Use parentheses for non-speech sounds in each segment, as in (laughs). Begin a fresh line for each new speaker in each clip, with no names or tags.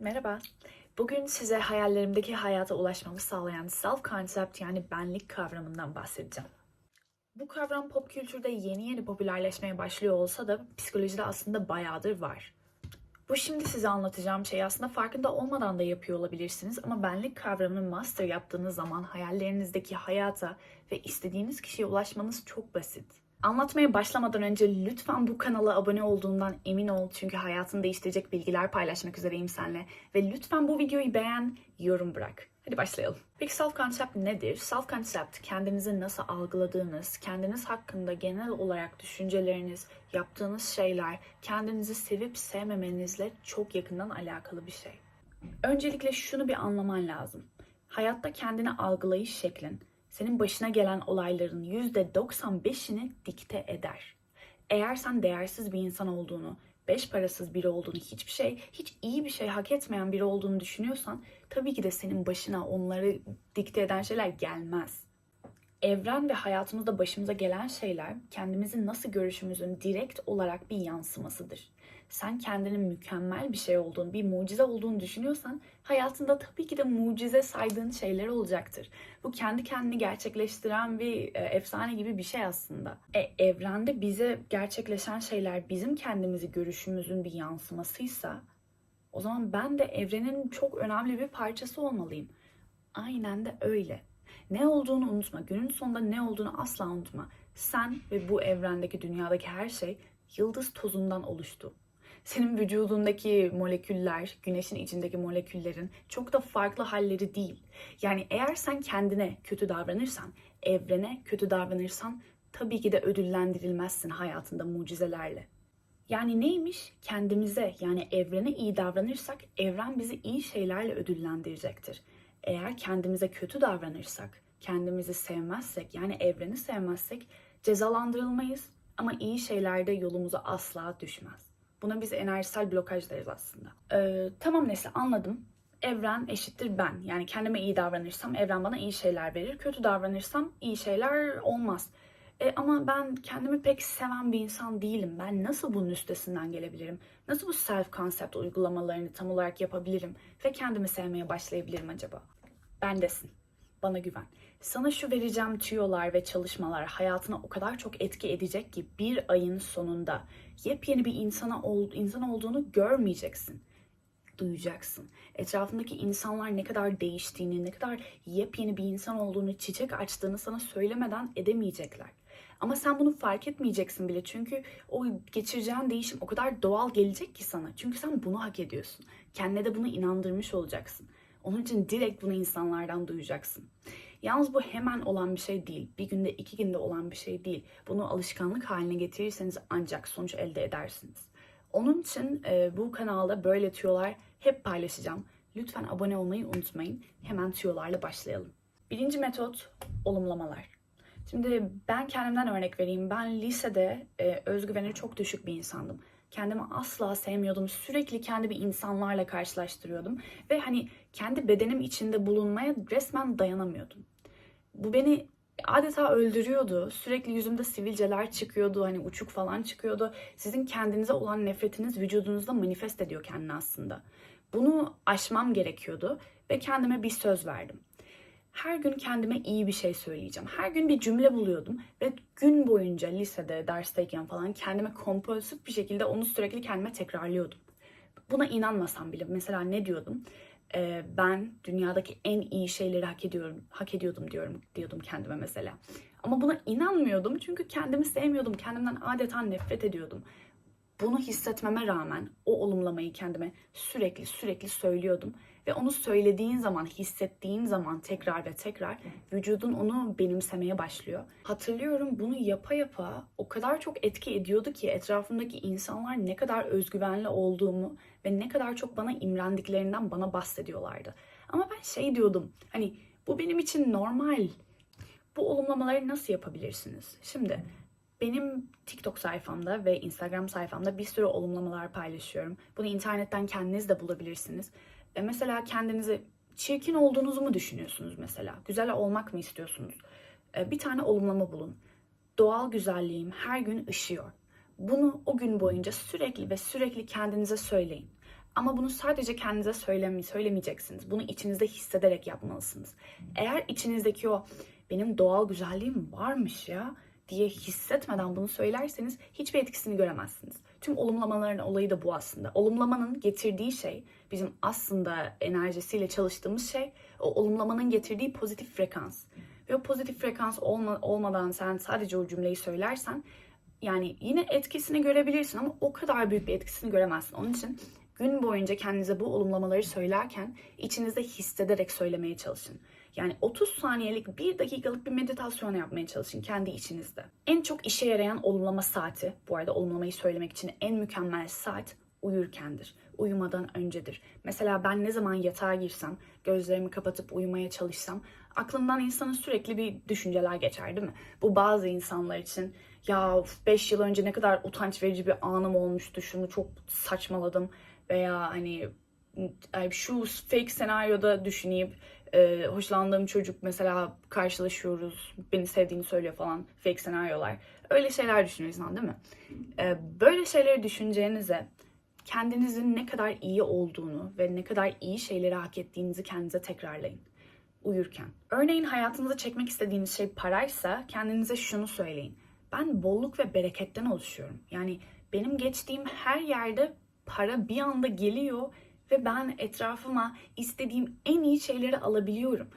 Merhaba. Bugün size hayallerimdeki hayata ulaşmamı sağlayan self-concept yani benlik kavramından bahsedeceğim. Bu kavram pop kültürde yeni yeni popülerleşmeye başlıyor olsa da psikolojide aslında bayağıdır var. Bu şimdi size anlatacağım şey aslında farkında olmadan da yapıyor olabilirsiniz ama benlik kavramını master yaptığınız zaman hayallerinizdeki hayata ve istediğiniz kişiye ulaşmanız çok basit. Anlatmaya başlamadan önce lütfen bu kanala abone olduğundan emin ol çünkü hayatını değiştirecek bilgiler paylaşmak üzereyim seninle ve lütfen bu videoyu beğen, yorum bırak. Hadi başlayalım. Peki self-concept nedir? Self-concept kendinizi nasıl algıladığınız, kendiniz hakkında genel olarak düşünceleriniz, yaptığınız şeyler, kendinizi sevip sevmemenizle çok yakından alakalı bir şey. Öncelikle şunu bir anlaman lazım. Hayatta kendini algılayış şeklin, senin başına gelen olayların %95'ini dikte eder. Eğer sen değersiz bir insan olduğunu, beş parasız biri olduğunu, hiçbir şey, hiç iyi bir şey hak etmeyen biri olduğunu düşünüyorsan tabii ki de senin başına onları dikte eden şeyler gelmez. Evren ve hayatımızda başımıza gelen şeyler kendimizi nasıl görüşümüzün direkt olarak bir yansımasıdır. Sen kendinin mükemmel bir şey olduğunu, bir mucize olduğunu düşünüyorsan hayatında tabii ki de mucize saydığın şeyler olacaktır. Bu kendi kendini gerçekleştiren bir e, efsane gibi bir şey aslında. E, evrende bize gerçekleşen şeyler bizim kendimizi görüşümüzün bir yansımasıysa o zaman ben de evrenin çok önemli bir parçası olmalıyım. Aynen de öyle. Ne olduğunu unutma. Günün sonunda ne olduğunu asla unutma. Sen ve bu evrendeki dünyadaki her şey yıldız tozundan oluştu. Senin vücudundaki moleküller, güneşin içindeki moleküllerin çok da farklı halleri değil. Yani eğer sen kendine kötü davranırsan, evrene kötü davranırsan tabii ki de ödüllendirilmezsin hayatında mucizelerle. Yani neymiş? Kendimize yani evrene iyi davranırsak evren bizi iyi şeylerle ödüllendirecektir. Eğer kendimize kötü davranırsak, kendimizi sevmezsek yani evreni sevmezsek cezalandırılmayız ama iyi şeylerde yolumuza asla düşmez. Buna biz enerjisel blokaj deriz aslında. Ee, tamam Nesli anladım. Evren eşittir ben. Yani kendime iyi davranırsam evren bana iyi şeyler verir. Kötü davranırsam iyi şeyler olmaz. E, ama ben kendimi pek seven bir insan değilim. Ben nasıl bunun üstesinden gelebilirim? Nasıl bu self concept uygulamalarını tam olarak yapabilirim ve kendimi sevmeye başlayabilirim acaba? Bendesin. Bana güven. Sana şu vereceğim tüyolar ve çalışmalar hayatına o kadar çok etki edecek ki bir ayın sonunda yepyeni bir insana ol, insan olduğunu görmeyeceksin. Duyacaksın. Etrafındaki insanlar ne kadar değiştiğini, ne kadar yepyeni bir insan olduğunu, çiçek açtığını sana söylemeden edemeyecekler. Ama sen bunu fark etmeyeceksin bile çünkü o geçireceğin değişim o kadar doğal gelecek ki sana. Çünkü sen bunu hak ediyorsun. Kendine de bunu inandırmış olacaksın. Onun için direkt bunu insanlardan duyacaksın. Yalnız bu hemen olan bir şey değil. Bir günde iki günde olan bir şey değil. Bunu alışkanlık haline getirirseniz ancak sonuç elde edersiniz. Onun için e, bu kanalda böyle tüyolar hep paylaşacağım. Lütfen abone olmayı unutmayın. Hemen tüyolarla başlayalım. Birinci metot olumlamalar. Şimdi ben kendimden örnek vereyim. Ben lisede e, özgüveni çok düşük bir insandım. Kendimi asla sevmiyordum. Sürekli kendimi insanlarla karşılaştırıyordum. Ve hani kendi bedenim içinde bulunmaya resmen dayanamıyordum. Bu beni adeta öldürüyordu. Sürekli yüzümde sivilceler çıkıyordu. Hani uçuk falan çıkıyordu. Sizin kendinize olan nefretiniz vücudunuzda manifest ediyor kendini aslında. Bunu aşmam gerekiyordu ve kendime bir söz verdim her gün kendime iyi bir şey söyleyeceğim. Her gün bir cümle buluyordum ve gün boyunca lisede, dersteyken falan kendime kompulsif bir şekilde onu sürekli kendime tekrarlıyordum. Buna inanmasam bile mesela ne diyordum? Ee, ben dünyadaki en iyi şeyleri hak ediyorum, hak ediyordum diyorum diyordum kendime mesela. Ama buna inanmıyordum çünkü kendimi sevmiyordum. Kendimden adeta nefret ediyordum. Bunu hissetmeme rağmen o olumlamayı kendime sürekli sürekli söylüyordum ve onu söylediğin zaman, hissettiğin zaman tekrar ve tekrar vücudun onu benimsemeye başlıyor. Hatırlıyorum bunu yapa yapa o kadar çok etki ediyordu ki etrafımdaki insanlar ne kadar özgüvenli olduğumu ve ne kadar çok bana imrendiklerinden bana bahsediyorlardı. Ama ben şey diyordum hani bu benim için normal. Bu olumlamaları nasıl yapabilirsiniz? Şimdi benim TikTok sayfamda ve Instagram sayfamda bir sürü olumlamalar paylaşıyorum. Bunu internetten kendiniz de bulabilirsiniz. E mesela kendinizi çirkin olduğunuzu mu düşünüyorsunuz mesela? Güzel olmak mı istiyorsunuz? E bir tane olumlama bulun. Doğal güzelliğim her gün ışıyor. Bunu o gün boyunca sürekli ve sürekli kendinize söyleyin. Ama bunu sadece kendinize söyleme, söylemeyeceksiniz. Bunu içinizde hissederek yapmalısınız. Eğer içinizdeki o benim doğal güzelliğim varmış ya diye hissetmeden bunu söylerseniz hiçbir etkisini göremezsiniz. Tüm olumlamaların olayı da bu aslında. Olumlamanın getirdiği şey, bizim aslında enerjisiyle çalıştığımız şey, o olumlamanın getirdiği pozitif frekans. Ve o pozitif frekans olma, olmadan sen sadece o cümleyi söylersen yani yine etkisini görebilirsin ama o kadar büyük bir etkisini göremezsin. Onun için gün boyunca kendinize bu olumlamaları söylerken içinizde hissederek söylemeye çalışın. Yani 30 saniyelik, 1 dakikalık bir meditasyon yapmaya çalışın kendi içinizde. En çok işe yarayan olumlama saati, bu arada olumlamayı söylemek için en mükemmel saat uyurkendir. Uyumadan öncedir. Mesela ben ne zaman yatağa girsem, gözlerimi kapatıp uyumaya çalışsam aklımdan insanın sürekli bir düşünceler geçer değil mi? Bu bazı insanlar için ya 5 yıl önce ne kadar utanç verici bir anım olmuştu, şunu çok saçmaladım veya hani şu fake senaryoda düşüneyim e, hoşlandığım çocuk mesela karşılaşıyoruz beni sevdiğini söylüyor falan fake senaryolar öyle şeyler düşünüyor insan değil mi? E, böyle şeyleri düşüneceğinize kendinizin ne kadar iyi olduğunu ve ne kadar iyi şeyleri hak ettiğinizi kendinize tekrarlayın uyurken. Örneğin hayatınıza çekmek istediğiniz şey paraysa kendinize şunu söyleyin. Ben bolluk ve bereketten oluşuyorum. Yani benim geçtiğim her yerde para bir anda geliyor ve ben etrafıma istediğim en iyi şeyleri alabiliyorum.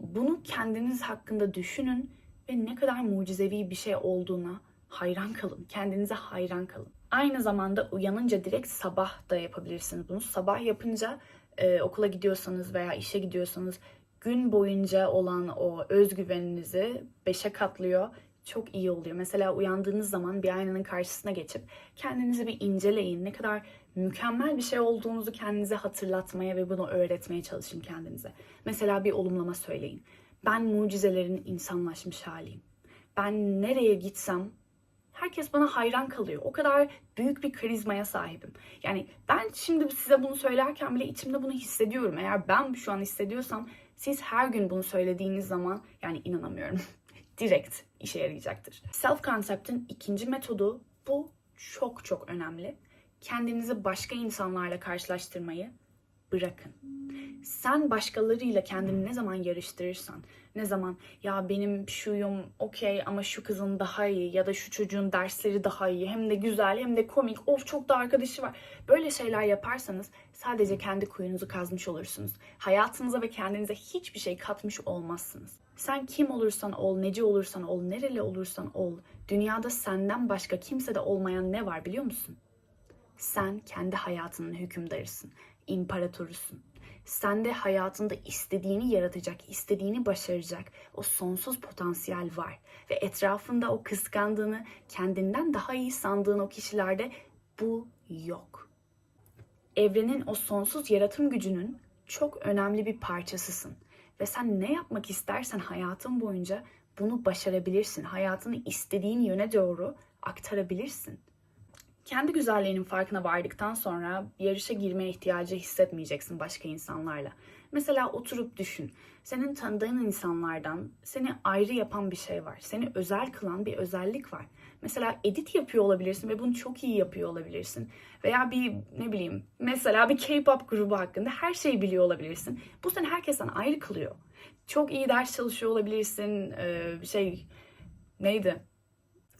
Bunu kendiniz hakkında düşünün ve ne kadar mucizevi bir şey olduğuna hayran kalın. Kendinize hayran kalın. Aynı zamanda uyanınca direkt sabah da yapabilirsiniz bunu. Sabah yapınca e, okula gidiyorsanız veya işe gidiyorsanız gün boyunca olan o özgüveninizi beşe katlıyor. Çok iyi oluyor. Mesela uyandığınız zaman bir aynanın karşısına geçip kendinizi bir inceleyin. Ne kadar mükemmel bir şey olduğunuzu kendinize hatırlatmaya ve bunu öğretmeye çalışın kendinize. Mesela bir olumlama söyleyin. Ben mucizelerin insanlaşmış haliyim. Ben nereye gitsem herkes bana hayran kalıyor. O kadar büyük bir karizmaya sahibim. Yani ben şimdi size bunu söylerken bile içimde bunu hissediyorum. Eğer ben şu an hissediyorsam siz her gün bunu söylediğiniz zaman yani inanamıyorum. (laughs) Direkt işe yarayacaktır. Self concept'in ikinci metodu bu çok çok önemli. Kendinizi başka insanlarla karşılaştırmayı bırakın. Sen başkalarıyla kendini ne zaman yarıştırırsan, ne zaman ya benim şuyum okey ama şu kızın daha iyi ya da şu çocuğun dersleri daha iyi hem de güzel hem de komik of çok da arkadaşı var. Böyle şeyler yaparsanız sadece kendi kuyunuzu kazmış olursunuz. Hayatınıza ve kendinize hiçbir şey katmış olmazsınız. Sen kim olursan ol, neci olursan ol, nereli olursan ol, dünyada senden başka kimsede olmayan ne var biliyor musun? Sen kendi hayatının hükümdarısın, imparatorusun. Sen de hayatında istediğini yaratacak, istediğini başaracak o sonsuz potansiyel var. Ve etrafında o kıskandığını, kendinden daha iyi sandığın o kişilerde bu yok. Evrenin o sonsuz yaratım gücünün çok önemli bir parçasısın. Ve sen ne yapmak istersen hayatın boyunca bunu başarabilirsin. Hayatını istediğin yöne doğru aktarabilirsin. Kendi güzelliğinin farkına vardıktan sonra yarışa girmeye ihtiyacı hissetmeyeceksin başka insanlarla. Mesela oturup düşün. Senin tanıdığın insanlardan seni ayrı yapan bir şey var. Seni özel kılan bir özellik var. Mesela edit yapıyor olabilirsin ve bunu çok iyi yapıyor olabilirsin. Veya bir ne bileyim mesela bir K-pop grubu hakkında her şeyi biliyor olabilirsin. Bu seni herkesten ayrı kılıyor. Çok iyi ders çalışıyor olabilirsin. Ee, şey neydi?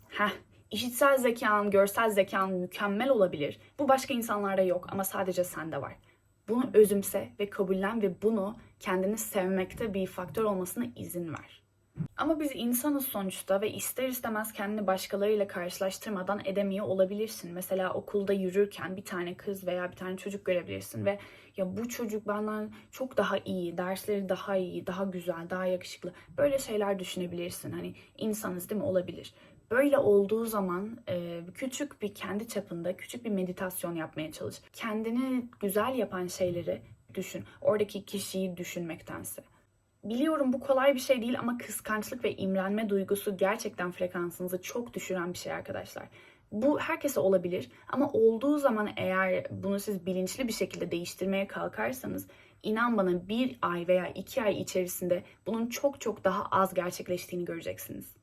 Heh İşitsel zekan, görsel zekan mükemmel olabilir. Bu başka insanlarda yok ama sadece sende var. Bunu özümse ve kabullen ve bunu kendini sevmekte bir faktör olmasına izin ver. Ama biz insanız sonuçta ve ister istemez kendini başkalarıyla karşılaştırmadan edemiyor olabilirsin. Mesela okulda yürürken bir tane kız veya bir tane çocuk görebilirsin ve ya bu çocuk benden çok daha iyi, dersleri daha iyi, daha güzel, daha yakışıklı. Böyle şeyler düşünebilirsin. Hani insanız değil mi? Olabilir. Böyle olduğu zaman e, küçük bir kendi çapında küçük bir meditasyon yapmaya çalış. Kendini güzel yapan şeyleri düşün. Oradaki kişiyi düşünmektense. Biliyorum bu kolay bir şey değil ama kıskançlık ve imrenme duygusu gerçekten frekansınızı çok düşüren bir şey arkadaşlar. Bu herkese olabilir ama olduğu zaman eğer bunu siz bilinçli bir şekilde değiştirmeye kalkarsanız inan bana bir ay veya iki ay içerisinde bunun çok çok daha az gerçekleştiğini göreceksiniz.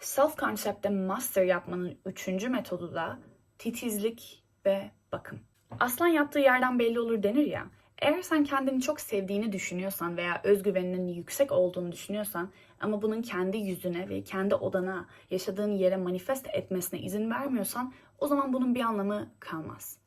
Self concept'te master yapmanın üçüncü metodu da titizlik ve bakım. Aslan yattığı yerden belli olur denir ya. Eğer sen kendini çok sevdiğini düşünüyorsan veya özgüveninin yüksek olduğunu düşünüyorsan ama bunun kendi yüzüne ve kendi odana, yaşadığın yere manifest etmesine izin vermiyorsan o zaman bunun bir anlamı kalmaz.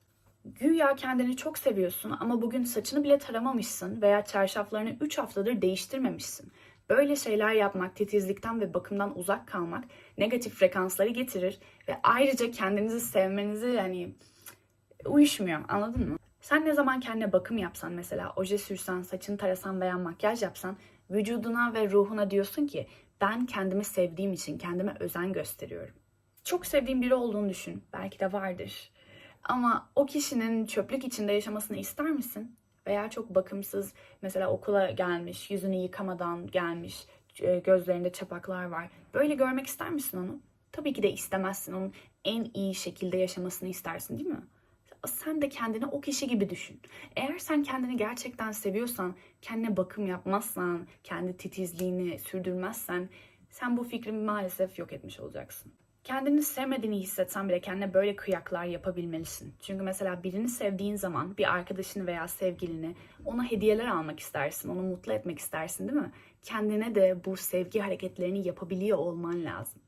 Güya kendini çok seviyorsun ama bugün saçını bile taramamışsın veya çarşaflarını 3 haftadır değiştirmemişsin. Böyle şeyler yapmak, titizlikten ve bakımdan uzak kalmak negatif frekansları getirir ve ayrıca kendinizi sevmenizi yani uyuşmuyor anladın mı? Sen ne zaman kendine bakım yapsan mesela oje sürsen, saçını tarasan veya makyaj yapsan vücuduna ve ruhuna diyorsun ki ben kendimi sevdiğim için kendime özen gösteriyorum. Çok sevdiğin biri olduğunu düşün. Belki de vardır. Ama o kişinin çöplük içinde yaşamasını ister misin? Veya çok bakımsız mesela okula gelmiş, yüzünü yıkamadan gelmiş, e, gözlerinde çapaklar var. Böyle görmek ister misin onu? Tabii ki de istemezsin. Onun en iyi şekilde yaşamasını istersin değil mi? Sen de kendini o kişi gibi düşün. Eğer sen kendini gerçekten seviyorsan, kendine bakım yapmazsan, kendi titizliğini sürdürmezsen sen bu fikri maalesef yok etmiş olacaksın. Kendini sevmediğini hissetsen bile kendine böyle kıyaklar yapabilmelisin. Çünkü mesela birini sevdiğin zaman bir arkadaşını veya sevgilini ona hediyeler almak istersin, onu mutlu etmek istersin değil mi? Kendine de bu sevgi hareketlerini yapabiliyor olman lazım.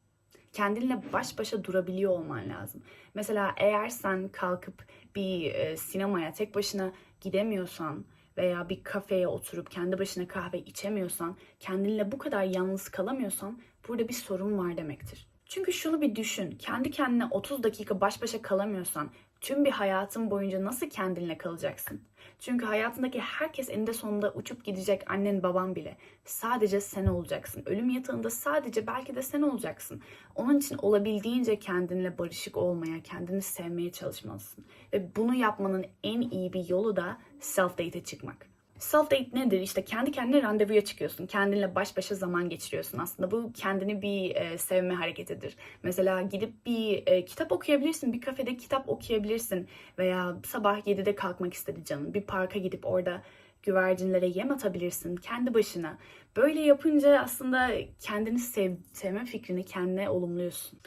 Kendinle baş başa durabiliyor olman lazım. Mesela eğer sen kalkıp bir e, sinemaya tek başına gidemiyorsan veya bir kafeye oturup kendi başına kahve içemiyorsan, kendinle bu kadar yalnız kalamıyorsan burada bir sorun var demektir. Çünkü şunu bir düşün. Kendi kendine 30 dakika baş başa kalamıyorsan tüm bir hayatın boyunca nasıl kendinle kalacaksın? Çünkü hayatındaki herkes eninde sonunda uçup gidecek annen baban bile. Sadece sen olacaksın. Ölüm yatağında sadece belki de sen olacaksın. Onun için olabildiğince kendinle barışık olmaya, kendini sevmeye çalışmalısın. Ve bunu yapmanın en iyi bir yolu da self-date'e çıkmak. Self date nedir? İşte kendi kendine randevuya çıkıyorsun. Kendinle baş başa zaman geçiriyorsun aslında. Bu kendini bir e, sevme hareketidir. Mesela gidip bir e, kitap okuyabilirsin. Bir kafede kitap okuyabilirsin. Veya sabah 7'de kalkmak istedi canın. Bir parka gidip orada güvercinlere yem atabilirsin kendi başına. Böyle yapınca aslında kendini sev, sevme fikrini kendine olumluyorsun.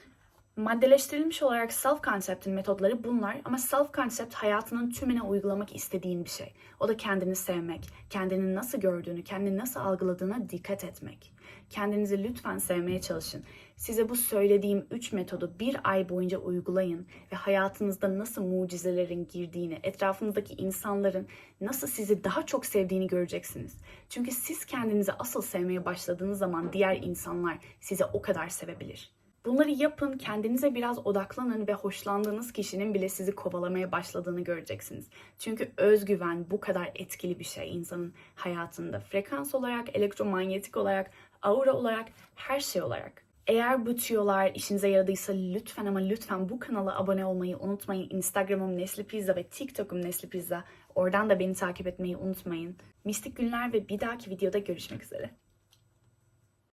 Maddeleştirilmiş olarak self concept'in metodları bunlar ama self concept hayatının tümüne uygulamak istediğin bir şey. O da kendini sevmek, kendini nasıl gördüğünü, kendini nasıl algıladığına dikkat etmek. Kendinizi lütfen sevmeye çalışın. Size bu söylediğim 3 metodu bir ay boyunca uygulayın ve hayatınızda nasıl mucizelerin girdiğini, etrafınızdaki insanların nasıl sizi daha çok sevdiğini göreceksiniz. Çünkü siz kendinizi asıl sevmeye başladığınız zaman diğer insanlar sizi o kadar sevebilir. Bunları yapın, kendinize biraz odaklanın ve hoşlandığınız kişinin bile sizi kovalamaya başladığını göreceksiniz. Çünkü özgüven bu kadar etkili bir şey insanın hayatında. Frekans olarak, elektromanyetik olarak, aura olarak, her şey olarak. Eğer bu tüyolar işinize yaradıysa lütfen ama lütfen bu kanala abone olmayı unutmayın. Instagram'ım Nesli Pizza ve TikTok'um Nesli Pizza. Oradan da beni takip etmeyi unutmayın. Mistik günler ve bir dahaki videoda görüşmek üzere.